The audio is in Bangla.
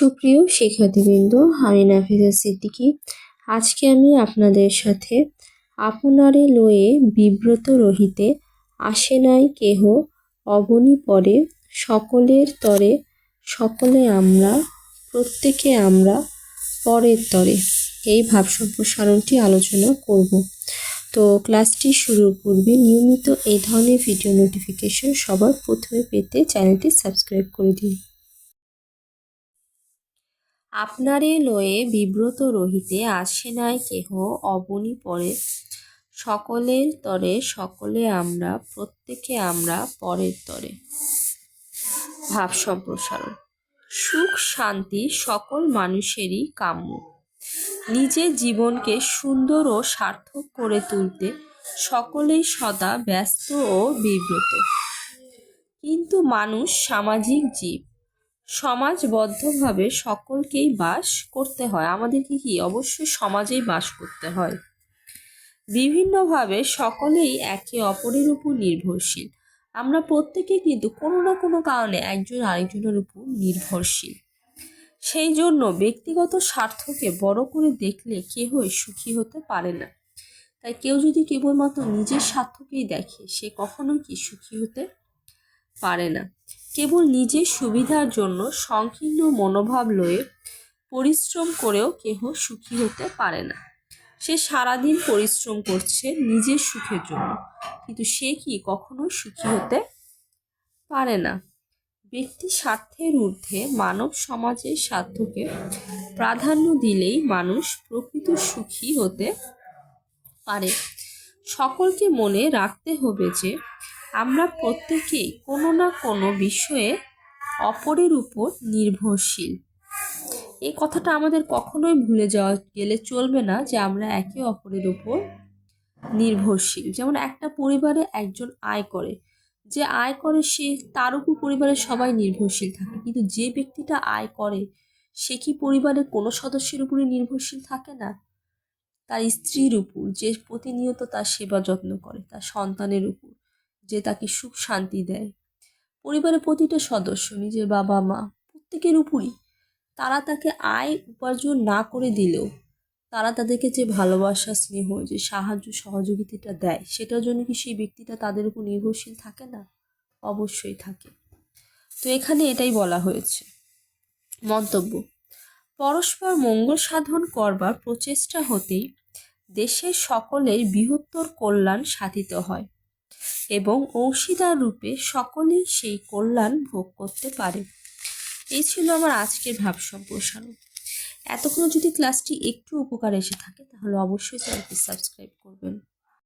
সুপ্রিয় শিক্ষার্থীবৃন্দ, আমি নাফিজা সিদ্দিকী। আজকে আমি আপনাদের সাথে আপনারে লয়ে বিব্রত রহিতে আসে নাই কেহ, অবনী পরে সকলের তরে, সকলে আমরা, প্রত্যেকে আমরা পরের তরে। এই ভাব সম্প্রসারণটি আলোচনা করব। তো ক্লাসটি শুরুর পূর্বে নিয়মিত এই ধরনের ভিডিও নোটিফিকেশন সবার প্রথমে পেতে চ্যানেলটি সাবস্ক্রাইব করে দিন। আপনারে লয়ে বিব্রত রহিতে আসে নাই কেহ, অবনী পরে। সকলের তরে সকলে আমরা, প্রত্যেকে আমরা পরের তরে। ভাব সম্প্রসারণ। সুখ, শান্তি সকল মানুষেরই কাম্য। নিজের জীবনকে সুন্দর ও সার্থক করে তুলতে সকলেই সদা ব্যস্ত ও বিব্রত। কিন্তু মানুষ সামাজিক জীব। সমাজবদ্ধভাবে সকলকেই বাস করতে হয়। আমাদেরকে কি অবশ্যই সমাজেই বাস করতে হয়? বিভিন্নভাবে সকলেই একে অপরের উপর নির্ভরশীল। আমরা প্রত্যেকে কিন্তু কোনো না কোনো কারণে একজন আরেকজনের উপর নির্ভরশীল। সেই জন্য ব্যক্তিগত স্বার্থকে বড় করে দেখলে কেহই সুখী হতে পারে না। তাই কেউ যদি কেবলমাত্র নিজের স্বার্থকেই দেখে, সে কখনোই কি সুখী হতে পারে না। কেবল নিজের সুবিধার জন্য সংকীর্ণ মনোভাব লয়ে পরিশ্রম করেও কেহ সুখী হতে পারে না। সে সারাদিন পরিশ্রম করছে নিজের সুখের জন্য, কিন্তু সে কি কখনো সুখী হতে পারে না? ব্যক্তি স্বার্থের ঊর্ধ্বে মানব সমাজের স্বার্থকে প্রাধান্য দিলেই মানুষ প্রকৃত সুখী হতে পারে। সকলকে মনে রাখতে হবে যে আমরা প্রত্যেকেই কোনো না কোনো বিষয়ে অপরের উপর নির্ভরশীল। এই কথাটা আমাদের কখনোই ভুলে যাওয়া গেলে চলবে না যে আমরা একে অপরের উপর নির্ভরশীল। যেমন একটা পরিবারে একজন আয় করে, যে আয় করে সে তার উপর পরিবারের সবাই নির্ভরশীল থাকে, কিন্তু যে ব্যক্তিটা আয় করে, সে কি পরিবারের কোনো সদস্যের উপরে নির্ভরশীল থাকে না? তার স্ত্রীর উপর, যে প্রতিনিয়ত তার সেবা যত্ন করে, তার সন্তানের উপর। যে তাকে সুখ শান্তি দেয়। পরিবারের প্রতিটা সদস্য, নিজের বাবা মা, প্রত্যেকের উপরই তারা তাকে আয় উপার্জন না করে দিলেও তারা তাদেরকে যে ভালোবাসা, স্নেহ, যে সাহায্য, সহযোগিতাটা দেয়, সেটার জন্য কি সেই ব্যক্তিটা তাদের উপর নির্ভরশীল থাকে না? অবশ্যই থাকে। তো এখানে এটাই বলা হয়েছে। মন্তব্য, পরস্পর মঙ্গল সাধন করবার প্রচেষ্টা হতেই দেশের সকলের বৃহত্তর কল্যাণ সাধিত হয়। এবং অংশীদার রূপে সকলেই সেই কল্যাণ ভোগ করতে পারে। এই ছিল আমার আজকের ভাব সম্প্রসারণ। এতক্ষণ যদি ক্লাসটি একটু উপকার এসে থাকে, তাহলে অবশ্যই চ্যানেলটি সাবস্ক্রাইব